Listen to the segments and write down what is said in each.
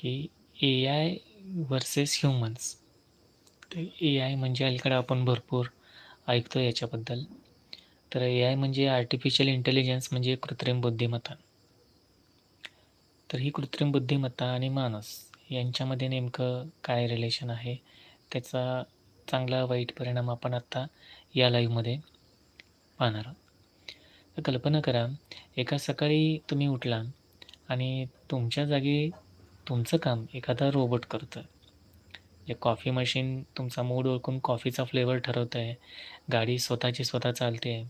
की A I versus humans तर ए I म्हणजे अलीकडे आपण भरपूर ऐकतो याच्याबद्दल. तर ए आय म्हणजे आर्टिफिशियल इंटेलिजन्स म्हणजे कृत्रिम बुद्धिमत्ता. तर ही कृत्रिम बुद्धिमत्ता आणि माणूस यांच्यामध्ये नेमकं काय रिलेशन आहे? त्याचा चांगला वाईट परिणाम आपण आत्ता या लाईव्हमध्ये पाहणार आहोत. तर कल्पना करा एका सकाळी तुम्ही उठला आणि तुमच्या जागी तुमचं काम एखादा रोबोट करतं जे कॉफी मशीन तुमचा मूड ओळखून कॉफीचा फ्लेवर ठरवत आहे गाडी स्वतःची स्वतः चालते. आहे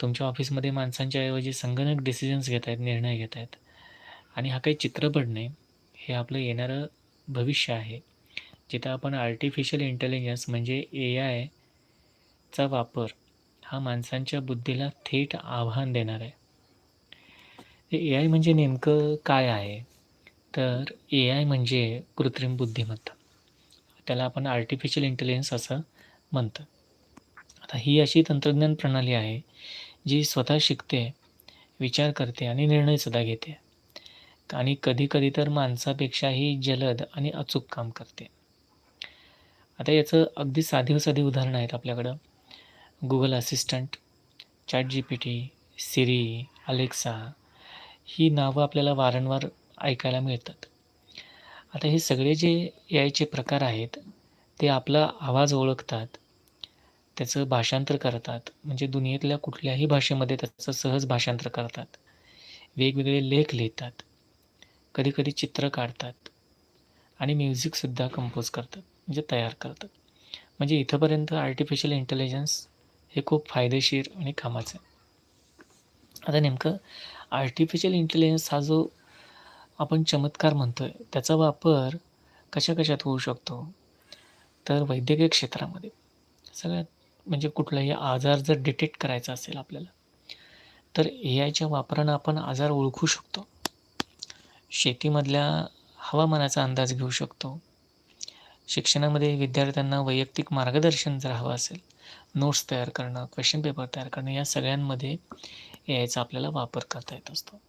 तुमच्या ऑफिसमध्ये माणसांच्या ऐवजी संगणक डिसिजन्स घेत आहेत निर्णय घेत आहेत आणि हा काही चित्रपट नाही हे आपलं येणारं भविष्य आहे. जिथं आपण आर्टिफिशियल इंटेलिजन्स म्हणजे ए आयचा वापर हा माणसांच्या बुद्धीला थेट आव्हान देणार आहे. ए आय म्हणजे नेमकं काय आहे? तर ए आय म्हणजे कृत्रिम बुद्धिमत्ता. त्याला आपण आर्टिफिशियल इंटेलिजन्स असं म्हणतं. आता ही अशी तंत्रज्ञान प्रणाली आहे जी स्वतः शिकते विचार करते आणि निर्णयसुद्धा घेते. आणि कधीकधी तर माणसापेक्षाही जलद आणि अचूक काम करते. आता याचं अगदी साधी साधी उदाहरणं आहेत आपल्याकडं. Google assistant chat G P T Siri Alexa ही नावं आपल्याला वारंवार ऐकायला मिळतात. आता हे सगळे जे यायचे प्रकार आहेत ते आपला आवाज ओळखतात त्याचं भाषांतर करतात म्हणजे दुनियेतल्या कुठल्याही भाषेमध्ये त्याचं सहज भाषांतर करतात. वेगवेगळे लेख लिहितात कधीकधी चित्र काढतात आणि म्युझिकसुद्धा कंपोज करतात म्हणजे तयार करतात. म्हणजे इथंपर्यंत आर्टिफिशियल इंटेलिजन्स हे खूप फायदेशीर आणि कामाचं आहे. आता नेमकं आर्टिफिशियल इंटेलिजन्स हा जो आपण चमत्कार म्हणतो आहे त्याचा वापर कशा कशात होऊ शकतो? तर वैद्यकीय क्षेत्रामध्ये. सगळ्यात म्हणजे कुठलाही आजार जर डिटेक्ट करायचा असेल आपल्याला तर ए आयच्या वापरानं आपण आजार ओळखू शकतो. शेतीमधल्या हवामानाचा अंदाज घेऊ शकतो. शिक्षणामध्ये विद्यार्थ्यांना वैयक्तिक मार्गदर्शन जर हवं असेल नोट्स तयार करणं क्वेश्चन पेपर तयार करणं या सगळ्यांमध्ये ए आयचा आपल्याला वापर करता येत असतो.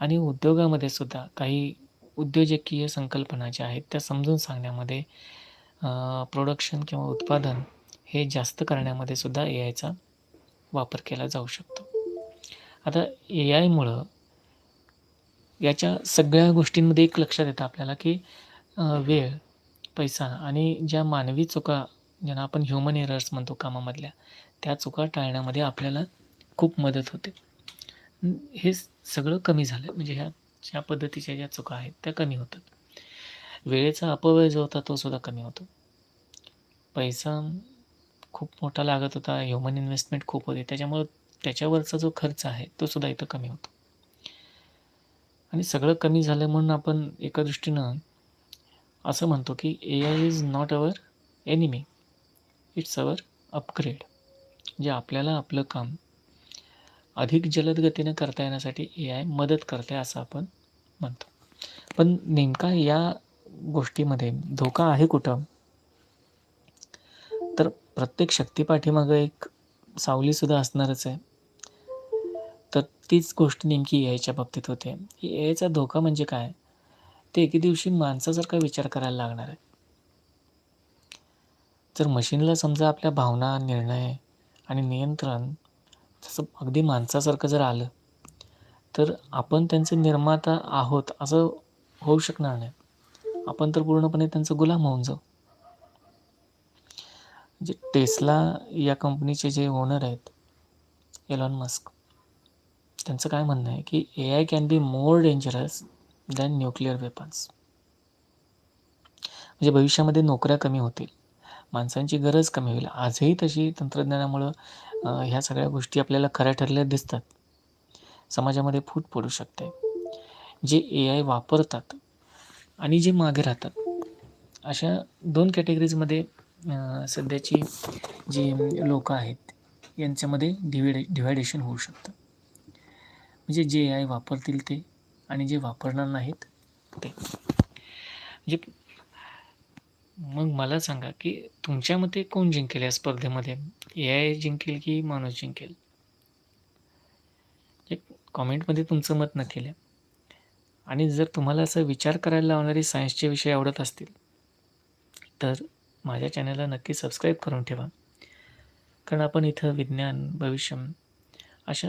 आणि उद्योगामध्ये सुद्धा काही उद्योजकीय संकल्पना ज्या आहेत त्या समजून सांगण्यामध्ये प्रोडक्शन किंवा उत्पादन हे जास्त करण्यामध्ये सुद्धा ए आयचा वापर केला जाऊ शकतो. आता ए आयमुळं याच्या सगळ्या गोष्टींमध्ये एक लक्षात येतं आपल्याला की वेळ पैसा आणि ज्या मानवी चुका ज्यांना आपण ह्युमन एरर्स म्हणतो कामामधल्या त्या चुका टाळण्यामध्ये आपल्याला खूप मदत होते. हे सगळं कमी झालं. म्हणजे ह्या ज्या पद्धतीच्या ज्या चुका आहेत त्या कमी होतात. वेळेचा अपव्यय जो होता तो सुद्धा कमी होतो. पैसा खूप मोठा लागत होता. ह्युमन इन्व्हेस्टमेंट खूप होते. त्याच्यामुळं त्याच्यावरचा जो खर्च आहे तो सुद्धा इथं कमी होतो. आणि सगळं कमी झालं म्हणून आपण एका दृष्टीनं असं म्हणतो की A I is not our enemy it's our upgrade जे आपल्याला आपलं काम अधिक जलद गतीनं करता येण्यासाठी ए आय मदत करते असं आपण म्हणतो. पण नेमका या गोष्टीमध्ये धोका आहे कुठं? तर प्रत्येक शक्तीपाठीमागं एक सावलीसुद्धा असणारच आहे. तर तीच गोष्ट नेमकी ए आयच्या बाबतीत होते. ए आयचा धोका म्हणजे काय? ते एके दिवशी माणसासारखा विचार करायला लागणार आहे. जर मशीनला समजा आपल्या भावना निर्णय आणि नियंत्रण तसं अगदी माणसासारखं जर आलं तर आपण त्यांचे निर्माता आहोत असं होऊ शकणार नाही. आपण तर पूर्णपणे त्यांचं गुलाम होऊन जाऊ. जे टेस्ला या कंपनीचे जे ओनर आहेत एलॉन मस्क त्यांचं काय म्हणणं आहे की A I can be more dangerous than nuclear weapons. म्हणजे भविष्यामध्ये नोकऱ्या कमी होतील. माणसांची गरज कमी होईल. आजही तशी तंत्रज्ञानामुळं ह्या सगळ्या गोष्टी आपल्याला खऱ्या ठरल्या दिसतात. समाजामध्ये फूट पडू शकते. जे ए आय वापरतात आणि जे मागे राहतात अशा दोन कॅटेगरीजमध्ये सध्याची जी लोक आहेत यांच्यामध्ये डिव्हिडे डिव्हायडेशन होऊ शकतं. म्हणजे जे ए आय वापरतील ते आणि जे वापरणार नाहीत ते. म्हणजे मग मला सांगा की तुमच्या मते कोण जिंकेल या स्पर्धेमध्ये? ए आय जिंकेल की माणूस जिंकेल? कॉमेंटमध्ये तुमचं मत नक्की लिहा. आणि जर तुम्हाला असं विचार करायला लावणारे सायन्सचे विषय आवडत असतील तर माझ्या चॅनलला नक्की सबस्क्राईब करून ठेवा. कारण आपण इथं विज्ञान भविष्य अशा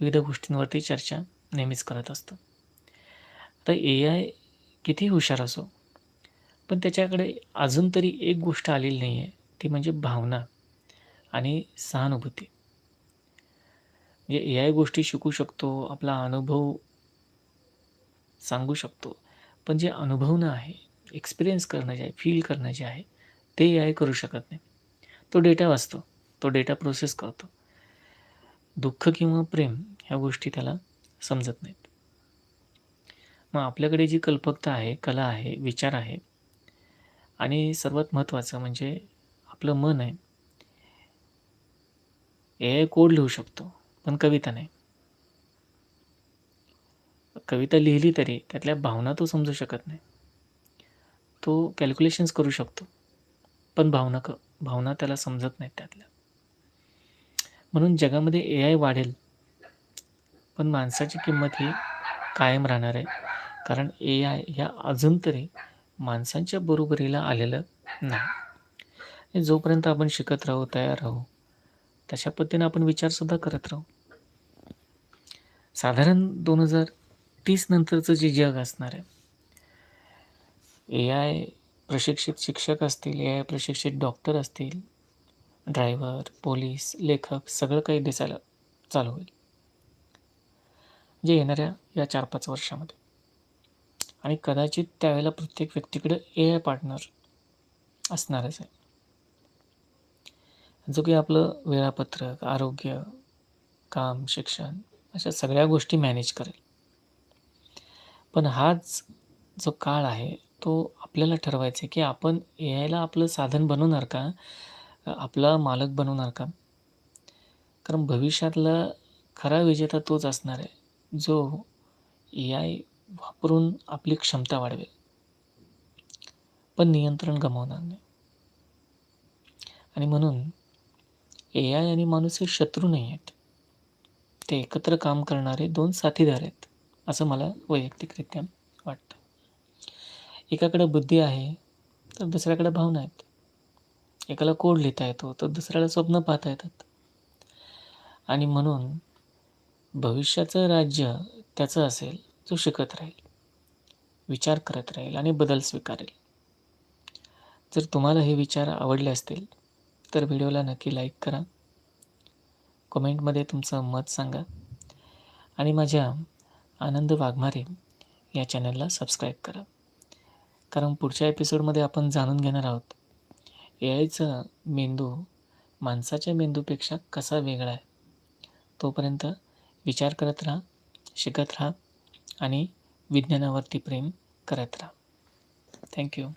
विविध गोष्टींवरती चर्चा नेहमीच करत असतो. तर ए आय किती हुशार असो पण त्याच्याकडे अजून तरी एक गोष्ट आलेली नाही आहे ती म्हणजे भावना आणि सहानुभूती. म्हणजे ए आय गोष्टी शिकू शकतो आपला अनुभव सांगू शकतो. पण जे अनुभवणं आहे एक्सपिरियन्स करणं जे आहे फील करणं जे आहे ते ए आय करू शकत नाही. तो डेटा वाचतो तो डेटा प्रोसेस करतो. दुःख किंवा प्रेम ह्या गोष्टी त्याला समजत नाहीत. मग आपल्याकडे जी कल्पकता आहे कला आहे विचार आहे आणि सर्वात महत्त्वाचं म्हणजे आपलं मन आहे. ए आय कोड लिहू शकतो पण कविता नाही. कविता लिहिली तरी त्यातल्या भावना तो समजू शकत नाही. तो कॅल्क्युलेशन्स करू शकतो पण भावना क भावना त्याला समजत नाहीत त्यातल्या. म्हणून जगामध्ये ए आय वाढेल पण माणसाची किंमत ही कायम राहणार आहे. कारण ए आय ह्या अजून तरी माणसांच्या बरोबरीला आलेलं नाही. जोपर्यंत आपण शिकत राहू तयार राहू तशा पद्धतीने आपण विचारसुद्धा करत राहू. साधारण दोन हजार तीस नंतरचं जे जग असणार आहे ए आय प्रशिक्षित शिक्षक असतील ए आय प्रशिक्षित डॉक्टर असतील ड्रायव्हर पोलीस लेखक सगळं काही दिसायला चालू होईल. जे येणाऱ्या या चार पाच वर्षामध्ये. आणि कदाचित त्यावेळेला प्रत्येक व्यक्तीकडे ए आय पार्टनर असणारच आहे. जो की आपलं वेळापत्रक आरोग्य काम शिक्षण अशा सगळ्या गोष्टी मॅनेज करेल. पण हाच जो काळ आहे तो आपल्याला ठरवायचा आहे की आपण ए आयला आपलं साधन बनवणार का? आपला मालक बनवणार का? कारण भविष्यातला खरा विजेता तोच असणार आहे जो ए आय वापरून आपली क्षमता वाढवेल. पण नियंत्रण गमावणार नाही. आणि म्हणून ए आय आणि माणूस हे शत्रू नाही आहेत. ते एकत्र काम करणारे दोन साथीदार आहेत असं मला वैयक्तिकरित्या वाटतं. एकाकडे बुद्धी आहे तर दुसऱ्याकडे भावना आहेत. एकाला कोड लिहिता येतो तर दुसऱ्याला स्वप्न पाहता येतात. आणि म्हणून भविष्याचं राज्य त्याचं असेल तो शिकत राहील. विचार करत राहील आणि बदल स्वीकारेल. जर तुम्हाला हे विचार आवडले असतील तर व्हिडिओला नक्की लाईक करा. कमेंटमध्ये तुमचं मत सांगा. आणि माझ्या आनंद वाघमारे या चॅनलला सबस्क्राईब करा. कारण पुढच्या एपिसोडमध्ये आपण जाणून घेणार आहोत ए आयचा मेंदू माणसाच्या मेंदूपेक्षा कसा वेगळा आहे तोपर्यंत विचार करत राहा शिकत राहा. आणि विज्ञानावरती प्रेम करत राहा. थँक्यू